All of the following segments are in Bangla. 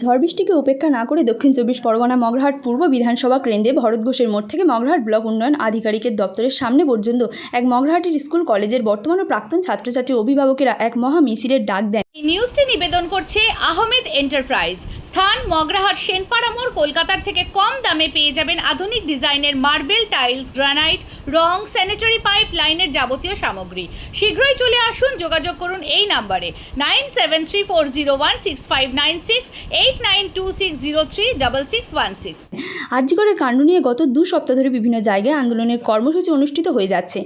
ঝড় বৃষ্টিকে উপেক্ষা না করে দক্ষিণ চব্বিশ পরগনা, মগরাহাট পূর্ব বিধানসভা কেন্দ্রে ভরত ঘোষের মোড় থেকে মগরাহাট ব্লক উন্নয়ন আধিকারিকের দপ্তরের সামনে পর্যন্ত এক মগরাহাটের স্কুল, কলেজের বর্তমান ও প্রাক্তন ছাত্রছাত্রী অভিভাবকেরা এক মহা মিছিলের ডাক দেন। এই নিউজটি নিবেদন করছে আহমেদ এন্টারপ্রাইজ। স্থান, মগরাহাট, সেনপাড়া মোড় কলকাতার থেকে কম দামে পেয়ে যাবেন আধুনিক ডিজাইনের মার্বেল টাইলস, গ্রানাইট, রং স্যানিটারি পাইপ লাইনের যাবতীয় সামগ্রী। শীঘ্রই চলে আসুন, যোগাযোগ করুন এই নাম্বারে nine seven three four zero one six five nine six, eight nine two six zero three double six one six. আরজিকরের কাণ্ড নিয়ে গত দু সপ্তাহ ধরে বিভিন্ন জায়গায় আন্দোলনের কর্মসূচি অনুষ্ঠিত হয়ে যাচ্ছে।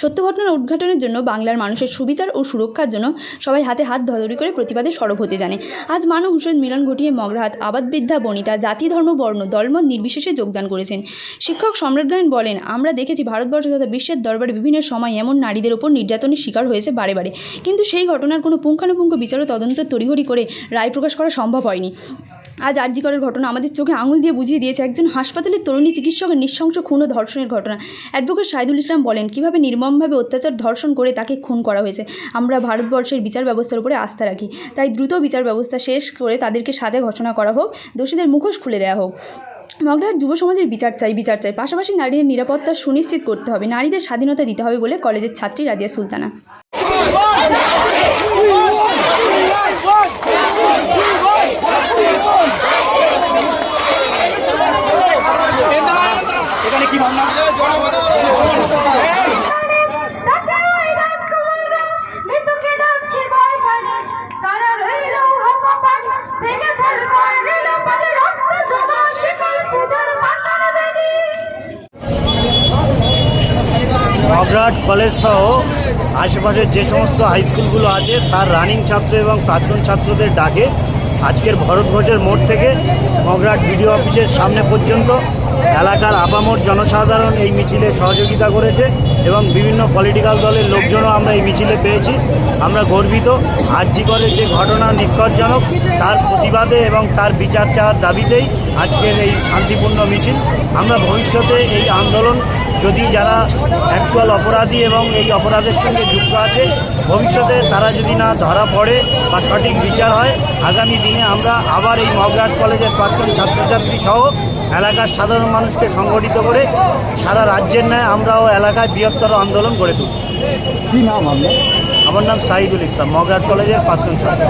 সত্য ঘটনা উদ্ঘাটনের জন্য বাংলার মানুষের সুবিচার ও সুরক্ষার জন্য সবাই হাতে হাত ধরাধরি করে প্রতিবাদে সরব হতে জানে। আজ মানব হুসেন মিলন ঘটিয়ে মগরাহাট আবাদ বৃদ্ধা বনিতা জাতি, ধর্ম, বর্ণ, দলমত নির্বিশেষে যোগদান করেছেন। শিক্ষক সম্রাট গায়ন বলেন, আমরা দেখেছি ভারতবর্ষ তথা বিশ্বের দরবারে বিভিন্ন সময় এমন নারীদের ওপর নির্যাতনের শিকার হয়েছে বারে বারে। কিন্তু সেই ঘটনার কোনো পুঙ্খানুপুঙ্খ বিচার ও তদন্ত তড়িঘড়ি করে রায় প্রকাশ করা সম্ভব হয়নি। আজ আরজিকরের ঘটনা আমাদের চোখে আঙুল দিয়ে বুঝিয়ে দিয়েছে একজন হাসপাতালের তরুণী চিকিৎসকের নৃশংস খুন ও ধর্ষণের ঘটনা। অ্যাডভোকেট সাইদুল ইসলাম বলেন, কীভাবে নির্মমভাবে অত্যাচার, ধর্ষণ করে তাকে খুন করা হয়েছে, আমরা ভারতবর্ষের বিচার ব্যবস্থার উপরে আস্থা রাখি। তাই দ্রুত বিচার ব্যবস্থা শেষ করে তাদেরকে সাজা ঘোষণা করা হোক, দোষীদের মুখোশ খুলে দেওয়া হোক। মগরাহাট যুব সমাজের বিচার চাই বিচার চাই। পাশাপাশি নারীদের নিরাপত্তা সুনিশ্চিত করতে হবে, নারীদের স্বাধীনতা দিতে হবে বলে কলেজের ছাত্রী রাজিয়া সুলতানা। মগরাট কলেজ সহ আশেপাশের যে সমস্ত হাই স্কুলগুলো আছে, তার রানিং ছাত্র এবং প্রাক্তন ছাত্রদের ডাকে আজকের ভরত ঘোষের মোড় থেকে মগরাট বিডিও অফিসের সামনে পর্যন্ত এলাকার আপামর জনসাধারণ এই মিছিলে সহযোগিতা করেছে এবং বিভিন্ন পলিটিক্যাল দলের লোকজনও আমরা এই মিছিলে পেয়েছি। আমরা গর্বিত। আরজি করে যে ঘটনা নিষ্কটজনক তার প্রতিবাদে এবং তার বিচার চাওয়ার দাবিতেই আজকের এই শান্তিপূর্ণ মিছিল। আমরা ভবিষ্যতে এই আন্দোলন যদি যারা অ্যাকচুয়াল অপরাধী এবং এই অপরাধের সঙ্গে যুক্ত আছে ভবিষ্যতে তারা যদি না ধরা পড়ে বা সঠিক বিচার হয় আগামী দিনে আমরা আবার এই মগরাট কলেজের প্রাক্তন ছাত্রছাত্রী সহ এলাকার সাধারণ মানুষকে সংগঠিত করে সারা রাজ্যের ন্যায় আমরাও এলাকায় বৃহত্তর আন্দোলন গড়ে তুলি কি নাম আপনার? আমার নাম সাহিদুল ইসলাম মগরাট কলেজের প্রাক্তন ছাত্র